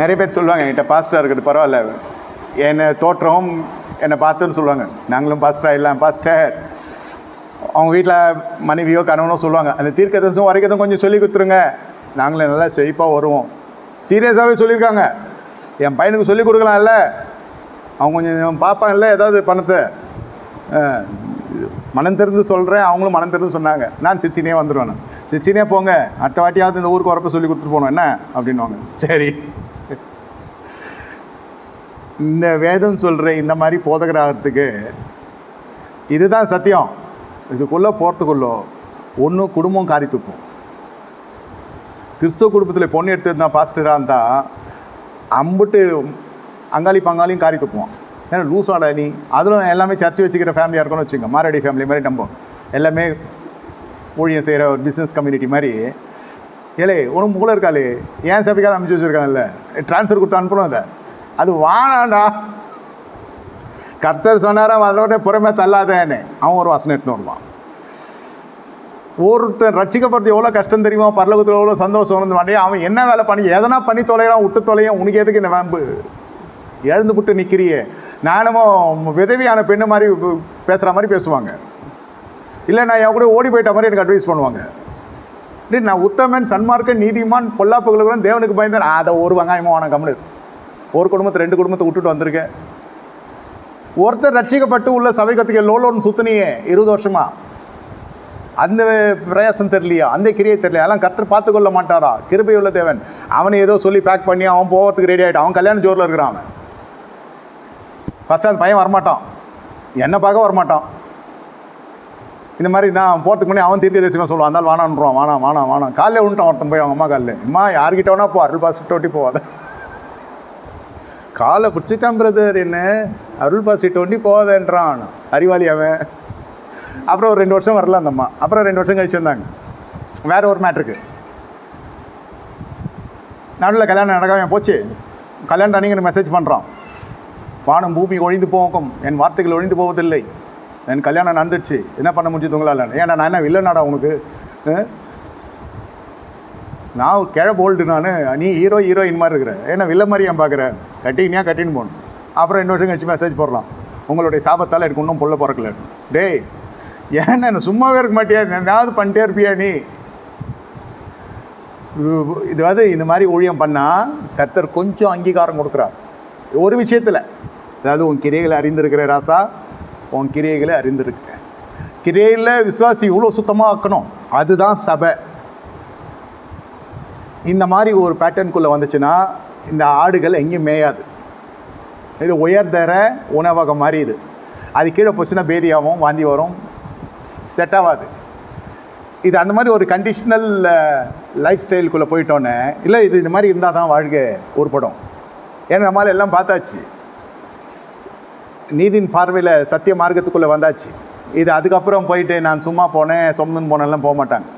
நிறைய பேர் சொல்லுவாங்க என்கிட்ட பாஸ்டராக இருக்குது பரவாயில்ல. என்னை தோற்றம் என்னை பார்த்துன்னு சொல்லுவாங்க. நாங்களும் பாஸ்டராக இல்லை பாஸ்டர் அவங்க வீட்டில் மனைவியோ கணவனோ சொல்லுவாங்க அந்த தீர்க்கதரிசனம் வரைக்கும் கொஞ்சம் சொல்லி கொடுத்துருங்க. நாங்களும் நல்லா செழிப்பாக வருவோம். சீரியஸாகவே சொல்லியிருக்காங்க. என் பையனுக்கு சொல்லி கொடுக்கலாம்ல. அவங்க கொஞ்சம் பார்ப்பாங்கல்ல ஏதாவது பணத்தை? மனம் தெரிந்து சொல்கிறேன் அவங்களும் மனம் தெரிந்து சொன்னாங்க. நான் சிச்சினே வந்துடுவேன் சிச்சினே போங்க அடுத்த வாட்டியாவது இந்த ஊருக்கு வரப்போ சொல்லி கொடுத்துட்டு போனோம் என்ன? அப்படின்வாங்க சரி. இந்த வேதம் சொல்கிற இந்த மாதிரி போதகிராகிறதுக்கு இதுதான் சத்தியம். இதுக்குள்ளே போகிறதுக்குள்ளோ ஒன்று குடும்பம் காரி துப்பும். கிறிஸ்துவ குடும்பத்தில் பொண்ணு எடுத்திருந்தான் பாஸ்டராக இருந்தால் அம்புட்டு அங்காளி பங்காளியும் காரி துப்புவோம் ஏன்னா லூஸாடா நீ. அதில் எல்லாமே சர்ச்சு வச்சுக்கிற ஃபேமிலியாக இருக்கும்னு வச்சுங்க மாரடி ஃபேமிலி மாதிரி நம்ம எல்லாமே ஊழியம் செய்கிற ஒரு பிஸ்னஸ் கம்யூனிட்டி மாதிரி. ஏலே உனக்கு மூளை இருக்காளே. ஏன் சபைக்காக அமைச்சு வச்சுருக்காங்கல்ல ட்ரான்ஸ்ஃபர் கொடுத்து அனுப்பணும் அதை. அது வானாண்டா கர்த்தர் சொன்னாரா அதோட புறமே தள்ளாதேன்னு. அவன் ஒரு வசனம் எடுத்துன்னு வருவான். ஒருத்தன் ரட்சிக்கப்படுறது எவ்வளோ கஷ்டம் தெரியுமா? பரலோகத்தில் எவ்வளோ சந்தோஷம் வந்து வண்டி அவன் என்ன வேலை பண்ணி எதனா பண்ணி தொலைகிறான் விட்டு தொலையும் உனக்கு எதுக்கு இந்த வேம்பு? எழுந்து விட்டு நிற்கிறியே நானுமோ விதவியான பெண்ணு மாதிரி பேசுகிற மாதிரி பேசுவாங்க. இல்லை நான் என் கூட ஓடி போயிட்ட மாதிரி எனக்கு அட்வைஸ் பண்ணுவாங்க. இல்லை நான் உத்தமன் சன்மார்க்கன் நீதிமான் பொல்லாப்புகளுக்கு தேவனுக்கு பயந்தேன் அதை ஒரு வெங்காயமாக வாங்க கம்னு ஒரு குடும்பத்தை ரெண்டு குடும்பத்தை விட்டுட்டு வந்திருக்கேன். ஒருத்தர் ரட்சிக்கப்பட்டு உள்ள சபை கத்துக்க லோலோன்னு சுத்தினியே இருபது வருஷமா. அந்த பிரயாசம் தெரியலையா? அந்த கிரியை தெரியலையா? அதெல்லாம் கத்தர் பார்த்து கொள்ள மாட்டாரா? கிருபையுள்ள தேவன். அவனை ஏதோ சொல்லி பேக் பண்ணி அவன் போகிறதுக்கு ரெடி ஆகிட்டான் அவன் கல்யாண ஜோரில் இருக்கிறான் அவன். அந்த பையன் வரமாட்டான். என்னை பார்க்க வரமாட்டான். இந்த மாதிரி தான் போகிறதுக்கு முன்னாடி அவன் தீர்க்க தரிசனம் சொல்லுவான் அந்தாலும் வானான்றான். வானா வானா வானா காலையில் விட்டுட்டான் ஒருத்தன் போய் அவங்க அம்மா காலில். அம்மா யார்கிட்ட வேணா போ. அருள் பாஸ் ஓட்டி போவாத. காலை பிடிச்சிட்டான் பிரதர் என்ன? அருள் பாசி டொண்டி போகாதேன்றான். அறிவாளி அவன் அப்புறம் ஒரு ரெண்டு வருஷம் வரல அந்த அம்மா. அப்புறம் ரெண்டு வருஷம் கழிச்சு வந்தாங்க. வேற ஒரு மேட்ருக்கு நடுவில் கல்யாணம் நடக்காம போச்சு? கல்யாணம் அன்னைக்கு மெசேஜ் பண்ணுறான் வானம் பூமி ஒழிந்து போகும். என் வார்த்தைகள் ஒழிந்து போவதில்லை. என் கல்யாணம் நடந்துச்சு என்ன பண்ண முடிஞ்சது உங்களால்? ஏன்னா நான் என்ன வில்லனாடா உனக்கு? நான் கிழ போல்டு நான். நீ ஹீரோ ஹீரோயின் மாதிரி இருக்கிற. ஏன்னா வில்ல மாதிரி ஏன் பார்க்குறேன் கட்டினியா கட்டின்னு போகணும். அப்புறம் ரெண்டு வருஷம் கழிச்சு மெசேஜ் போடலாம். உங்களுடைய சாபத்தால் எனக்கு இன்னும் புள்ள பிறக்கலன்னு டேய் ஏன்னா நான் சும்மாவே இருக்க மாட்டியா? ஏதாவது பண்ணிட்டே இருப்பியா நீ? இதாவது இந்த மாதிரி ஊழியம் பண்ணால் கர்த்தர் கொஞ்சம் அங்கீகாரம் கொடுக்குறார். ஒரு விஷயத்தில். அதாவது உன் கிரியைகளை அறிந்திருக்கிற ராசா உன் கிரியைகளை அறிந்திருக்கிற. கிரியையில் விசுவாசி இவ்வளோ சுத்தமாக ஆக்கணும். அதுதான் சபை. இந்த மாதிரி ஒரு பேட்டர்னுக்குள்ளே வந்துச்சுன்னா இந்த ஆடுகள் எங்கேயும் மேயாது. இது உயர்தர உணவகம் மாதிரி இது. அது கீழே போச்சுன்னா பேதியாகவும் வாந்தி வரும் செட் ஆகாது இது அந்த மாதிரி ஒரு கண்டிஷ்னல் லைஃப் ஸ்டைலுக்குள்ளே போயிட்டோன்னே இல்லை இது இந்த மாதிரி இருந்தால் தான் வாழ்க்கை உருப்படும். ஏன்னா நம்மளால் எல்லாம் பார்த்தாச்சு. நீதின் பார்வையில் சத்திய மார்க்கத்துக்குள்ளே வந்தாச்சு. இது அதுக்கப்புறம் போயிட்டு நான் சும்மா போனேன் சொந்தன் போனெல்லாம் போக மாட்டாங்க.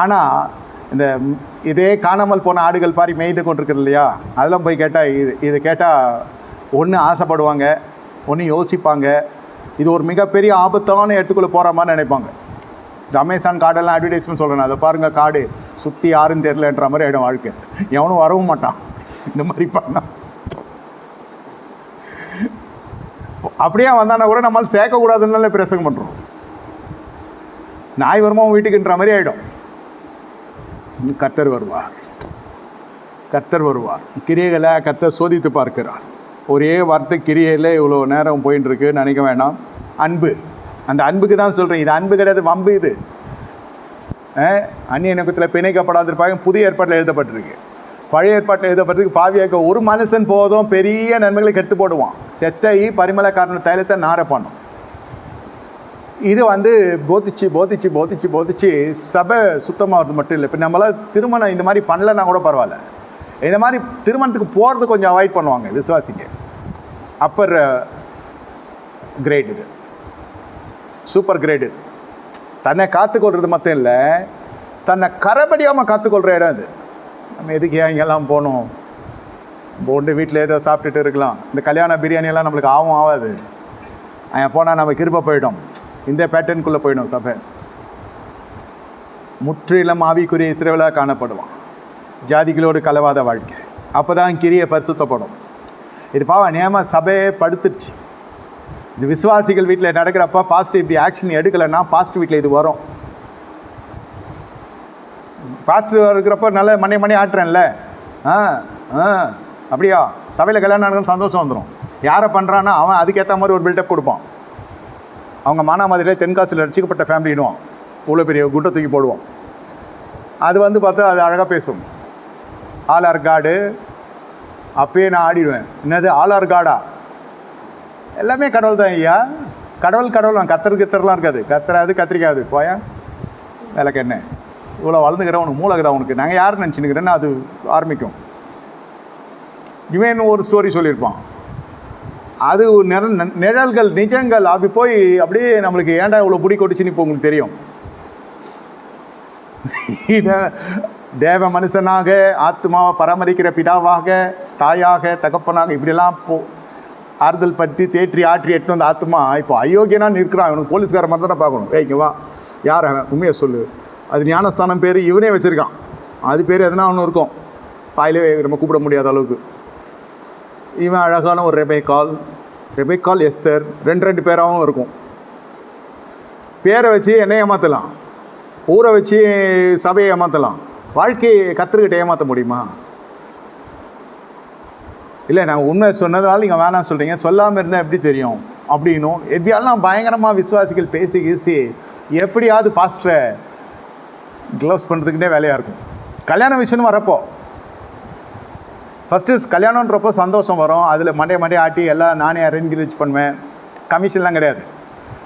ஆனால் இந்த இதே காணாமல் போன ஆடுகள் பாரி மேய்ந்து கொண்டிருக்குது இல்லையா? அதெல்லாம் போய் கேட்டால் இது இது கேட்டால் ஒன்று ஆசைப்படுவாங்க ஒன்று யோசிப்பாங்க. இது ஒரு மிகப்பெரிய ஆபத்தான இடத்துக்குள்ளே போகிற மாதிரி நினைப்பாங்க. இந்த அமேசான் காடெல்லாம் அட்வர்டைஸ்மெண்ட் சொல்கிறேன் அதை பாருங்கள் காடு சுற்றி யாருன்னு தெரிலன்ற மாதிரி ஆகிடும் வாழ்க்கை. எவனும் வரவும் மாட்டான். இந்த மாதிரி பண்ணால் அப்படியே வந்தானா கூட நம்மளால் சேர்க்கக்கூடாதுன்னால பிரசங்கம் பண்ணுறோம் நாய் வருமா வீட்டுக்குன்ற மாதிரி ஆகிடும் கர்த்தர் வருவார். கர்த்தர் வருவார். கிரியைகளை கத்தர் சோதித்து பார்க்கிறார். ஒரே வார்த்தை கிரியையில் இவ்வளோ நேரம் போயின்னு நினைக்க வேண்டாம் அன்பு. அந்த அன்புக்கு தான் சொல்கிறேன் இது அன்பு கிடையாது வம்பு இது. அந்நிய இணக்கத்தில் பிணைக்கப்படாதிருப்பாங்க புதிய ஏற்பாட்டில் எழுதப்பட்டிருக்கு. பழைய ஏற்பாட்டில் எழுதப்பட்டிருக்கு. பாவியாக்க ஒரு மனுஷன் போதும் பெரிய நன்மைகளை கெடுத்து போடுவான். செத்தை பரிமள காரண தைலத்தை நார பண்ணும் இது வந்து போதிச்சு போதிச்சு போதிச்சு போதிச்சு சபை சுத்தமாகிறது மட்டும் இல்லை. இப்போ நம்மளால் திருமணம் இந்த மாதிரி பண்ணலன்னா கூட பரவாயில்ல. இந்த மாதிரி திருமணத்துக்கு போகிறது கொஞ்சம் அவாய்ட் பண்ணுவாங்க விசுவாசிங்க. அப்பர் கிரேட் uh, இது. சூப்பர் கிரேட் இது. தன்னை காத்துக்கொள்வது மட்டும் இல்லை தன்னை கரைபடியாமல் காத்துக்கொள்கிற இடம் இது. நம்ம எதுக்கு ஏன் இங்கெல்லாம் போகணும்? போண்டு வீட்டில் ஏதோ சாப்பிட்டுட்டு இருக்கலாம். இந்த கல்யாண பிரியாணியெல்லாம் நம்மளுக்கு ஆகும் ஆகாது அங்கே போனால் நம்ம கிருப்பை போயிடும். இந்த பேட்டர்னுக்குள்ளே போயிடும் சபை. முற்றிலும் ஆவிக்குரிய இஸ்ரேவலாக காணப்படுவான். ஜாதிகளோடு கலவாத வாழ்க்கை. அப்போ தான் கிரியை பரிசுத்தப்படும். இது பாவம் நியம சபையே படுத்துருச்சு. இது விசுவாசிகள் வீட்டில் நடக்கிறப்ப பாஸ்ட் இப்படி ஆக்ஷன் எடுக்கலைன்னா பாஸ்ட் வீட்டில் இது வரும். பாஸ்டர் இருக்கிறப்ப நல்ல மணி மணி ஆட்டுறேன்ல. ஆ ஆ அப்படியா? சபையில் கல்யாணம் நடக்கணும் சந்தோஷம் வந்துடும் யாரை பண்ணுறான்னா அவன் அதுக்கேற்ற மாதிரி ஒரு பில்டப் கொடுப்பான். அவங்க மானாமதுரையில் தென்காசியில் ரசிக்கப்பட்ட ஃபேமிலினுவான் இவ்வளோ பெரிய குட்டை தூக்கி போடுவோம். அது வந்து பார்த்தா அது அழகாக பேசும். ஆலார் காடு அப்பயே நான் ஆடிடுவேன். என்னது ஆலார் காடா? எல்லாமே கடவுள் தான் ஐயா. கடவுள் கடவுள் தான் கத்தர் கத்தர்லாம் இருக்காது. கத்தராது கத்திரிக்காது. போயா? விளக்கு என்ன? இவ்வளோ வளர்ந்துக்கிறேன் உனக்கு மூலகுதா உனக்கு? நாங்கள் யார் நினச்சினுக்கிறேன்னு அது ஆரம்பிக்கும். இவன் ஒரு ஸ்டோரி சொல்லியிருப்பான். அது நிற நிழல்கள் நிஜங்கள் அப்படி போய் அப்படியே நம்மளுக்கு ஏன்டா இவ்வளோ பிடி கொட்டுச்சுன்னு இப்போ உங்களுக்கு தெரியும். இதை தேவ மனுஷனாக ஆத்மாவை பராமரிக்கிற பிதாவாக தாயாக தகப்பனாக இப்படியெல்லாம் போ ஆறுதல் படுத்தி தேற்றி ஆற்றி எட்டு வந்த ஆத்மா இப்போ அயோக்கியனா நிற்கிறான். அவனுக்கு போலீஸ்கார மாதிரி தானே பார்க்கணும். ஏய் வா. யார் அவன்? உண்மையை சொல்லு. அது ஞானஸ்தானம் பேர் இவனே வச்சுருக்கான். அது பேர் எதனா ஒன்று இருக்கும். பாயிலே நம்ம கூப்பிட முடியாத அளவுக்கு. இவன் அழகான ஒரு ரெபேக்கால் ரெபேக்கால் எஸ்தர் ரெண்டு ரெண்டு பேராகவும் இருக்கும். பேரை வச்சு என்னை ஏமாற்றலாம் ஊரை வச்சு சபையை ஏமாற்றலாம் வாழ்க்கையை கற்றுக்கிட்ட ஏமாற்ற முடியுமா? இல்லை நான் உண்மை சொன்னதால் நீங்கள் வேணாம் சொல்கிறீங்க. சொல்லாமல் இருந்தால் எப்படி தெரியும்? அப்படின்னும். எப்படியாலும் பயங்கரமாக விசுவாசிகள் பேசி கீசி எப்படியாவது பாஸ்டரை க்ளோஸ் பண்ணுறதுக்குன்னே வேலையாக இருக்கும். கல்யாண விஷயம்னு வரப்போ ஃபஸ்ட்டு கல்யாணன்றப்போ சந்தோஷம் வரும். அதில் மண்டே மண்டே ஆட்டி எல்லாம் நானே அரேஞ்ச் பண்ணுவேன். கமிஷன்லாம் கிடையாது.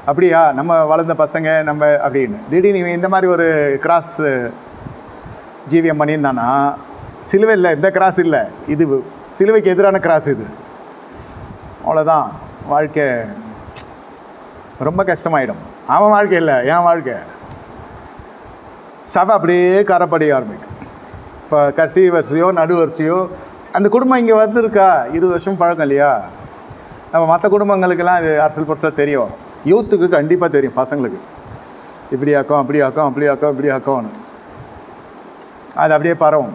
அப்படியா? நம்ம வளர்ந்த பசங்க நம்ம அப்படின்னு. திடீர்னு இந்த மாதிரி ஒரு கிராஸ் ஜீவியம் பண்ணியிருந்தானா சிலுவை இல்லை இந்த கிராஸ் இல்லை. இது சிலுவைக்கு எதிரான கிராஸ் இது. அவ்வளோதான் வாழ்க்கை ரொம்ப கஷ்டமாயிடும். அவன் வாழ்க்கை இல்லை என் வாழ்க்கை. சபை அப்படியே கரப்படைய ஆரம்பிக்கும். இப்போ கடைசி வரிசையோ நடு வரிசையோ அந்த குடும்பம் இங்கே வந்திருக்கா? இருபது வருஷம் பழக்கம் இல்லையா? நம்ம மற்ற குடும்பங்களுக்கெல்லாம் இது அரசியல் பொருட்களாக தெரியும். யூத்துக்கு கண்டிப்பாக தெரியும் பசங்களுக்கு. இப்படி ஆக்கம் அப்படி ஆக்கம் அப்படி ஆக்கம் இப்படி ஆக்கம்னு அது அப்படியே பரவும்.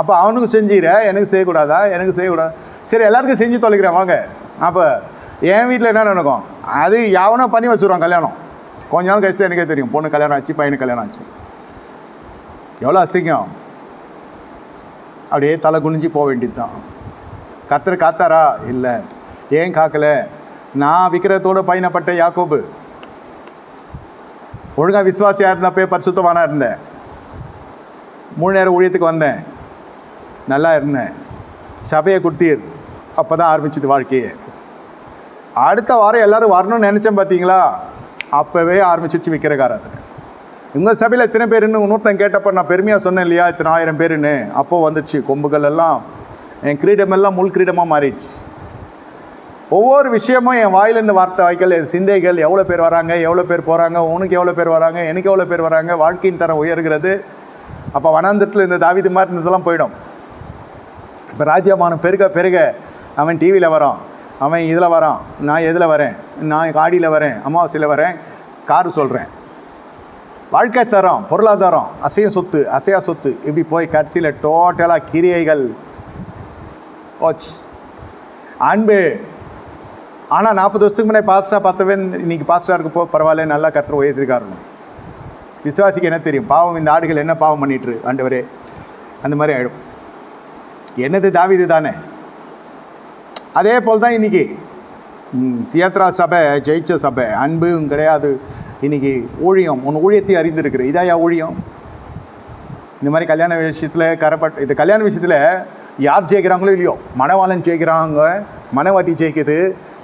அப்போ அவனுக்கு செஞ்சிட எனக்கு செய்யக்கூடாதா? எனக்கு செய்யக்கூடாது? சரி எல்லாருக்கும் செஞ்சு தொலைக்கிறேன் வாங்க. அப்போ என் வீட்டில் என்ன நடக்கும்? அது யாவனோ பண்ணி வச்சுருவான் கல்யாணம். கொஞ்ச நாள் கழிச்சு எனக்கே தெரியும். பொண்ணு கல்யாணம் ஆச்சு பையனுக்கு கல்யாணம் ஆச்சு. எவ்வளோ அசிங்கம். அப்படியே தலை குனிஞ்சு போக வேண்டியது தான் கத்தர்? காத்தாரா இல்லை. ஏன் காக்கலை? நான் விக்கிரத்தோடு பயணப்பட்ட யாக்கோபு. ஒழுங்காக விசுவாசியாக இருந்தப்பே பரிசுத்தவானா இருந்தேன். மூணு நேரம் ஊழியத்துக்கு வந்தேன். நல்லா இருந்தேன். சபையை குட்டீர் அப்போ தான் ஆரம்பிச்சது வாழ்க்கையே. அடுத்த வாரம் எல்லோரும் வரணும்னு நினச்சேன் பார்த்தீங்களா அப்போவே ஆரம்பிச்சிடுச்சு விற்கிறக்காரது உங்கள் சபையில் எத்தனை பேருன்னு இன்னொருத்தன் கேட்டப்போ நான் பெருமையாக சொன்னேன் இல்லையா? இத்தனை ஆயிரம் பேருன்னு. அப்போது வந்துடுச்சு கொம்புகள் எல்லாம். என் கிரீடம் எல்லாம் முள் கிரீடமாக மாறிடுச்சு. ஒவ்வொரு விஷயமும் என் வாயிலேருந்து வார்த்தை வாய்க்கல் என் சிந்தைகள் எவ்வளோ பேர் வராங்க எவ்வளோ பேர் போகிறாங்க உனக்கு எவ்வளோ பேர் வராங்க எனக்கு எவ்வளோ பேர் வராங்க வாழ்க்கையின் தரம் உயர்கிறது. அப்போ வனாந்தத்தில் இந்த தாவிது மாதிரி இருந்ததெல்லாம் போயிடும். இப்போ ராஜ்யமானம் பெருக பெருக அவன் டிவியில் வரான். அவன் இதில் வரான். நான் எதில் வரேன்? நான் காடியில் வரேன். அமாவாசையில் வரேன். கார் சொல்கிறேன் வாழ்க்கை தரம் பொருளாதாரம் அசைய சொத்து அசையா சொத்து இப்படி போய் கடைசியில் டோட்டலாக கிரியைகள். ஓச் அன்பு. ஆனால் நாற்பது வருஷத்துக்கு முன்னாடி பாஸ்டராக பார்த்தவன் இன்னைக்கு பாஸ்டராக இருக்கப்போ பரவாயில்ல நல்லா கத்திர உயர்த்திருக்காருணும் விசுவாசிக்கு என்ன தெரியும்? பாவம் இந்த ஆடுகள் என்ன பாவம் பண்ணிட்டு ஆண்டவரே. அந்த மாதிரி ஆகிடும் என்னது தாவிது தானே? அதே போல் தான் இன்றைக்கி தியேத்ரா சபை ஜெயிச்ச சபை. அன்பும் கிடையாது. இன்றைக்கி ஊழியம் உன் ஊழியத்தை அறிந்திருக்கிற. இதாயா ஊழியம்? இந்த மாதிரி கல்யாண விஷயத்தில் கரப்பட் இது கல்யாண விஷயத்தில் யார் ஜெயிக்கிறாங்களோ இல்லையோ? மனவாளன் ஜெயிக்கிறாங்க மனவாட்டி ஜெயிக்குது.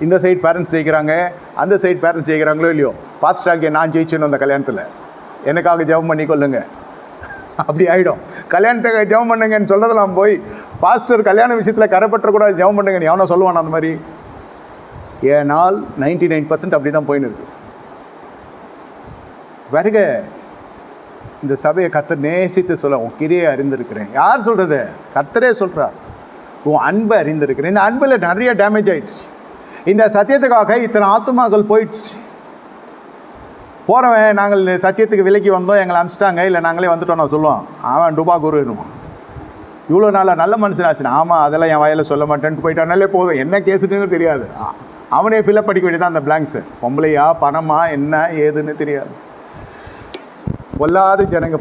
இந்த சைடு பேரண்ட்ஸ் ஜெயிக்கிறாங்க அந்த சைடு பேரண்ட்ஸ் ஜெயிக்கிறாங்களோ இல்லையோ? பாஸ்டராகிய நான் ஜெயிச்சேன்னு அந்த கல்யாணத்தில். எனக்காக ஜெபம் பண்ணி கொள்ளுங்க அப்படி ஆகிடும் கல்யாணத்தை ஜெபம் பண்ணுங்கன்னு சொல்கிறதெல்லாம் போய் பாஸ்டர் கல்யாண விஷயத்தில் கரைப்பற்றக்கூடாது ஜெபம் பண்ணுங்கன்னு எவனோ சொல்லுவான் அந்த மாதிரி? ஏனால் நைன்டி நைன் பர்சன்ட் அப்படி தான் போயின்னு இருக்கு வருக. இந்த சபையை கத்தர் நேசித்து சொல்ல உன் கிரியை அறிந்திருக்கிறேன். யார் சொல்கிறது கத்தரே சொல்கிறார் உன் அன்பை அறிந்திருக்கிறேன். இந்த அன்பில் நிறைய டேமேஜ் ஆயிடுச்சு. இந்த சத்தியத்துக்காக இத்தனை ஆத்துமாக்கள் போயிடுச்சு. போகிறவன் நாங்கள் சத்தியத்துக்கு விலைக்கு வந்தோம். எங்களை அனுப்பிச்சிட்டாங்க. இல்லை நாங்களே வந்துட்டோம். நான் சொல்லுவோம் அவன் டுபா குருன்னுவான் இவ்வளோ நாளாக நல்ல மனுஷனாச்சுன்னு. ஆமாம் அதெல்லாம் என் வாயில் சொல்ல மாட்டேன்ட்டு போயிட்டானாலே போதும். என்ன கேஸுன்னு தெரியாது. அவனே ஃபில்அப் படிக்க வேண்டியதான் அந்த பிளாங்க்ஸு பொம்பளையா பணமா என்ன ஏதுன்னு தெரியாது. பொல்லாத ஜனங்க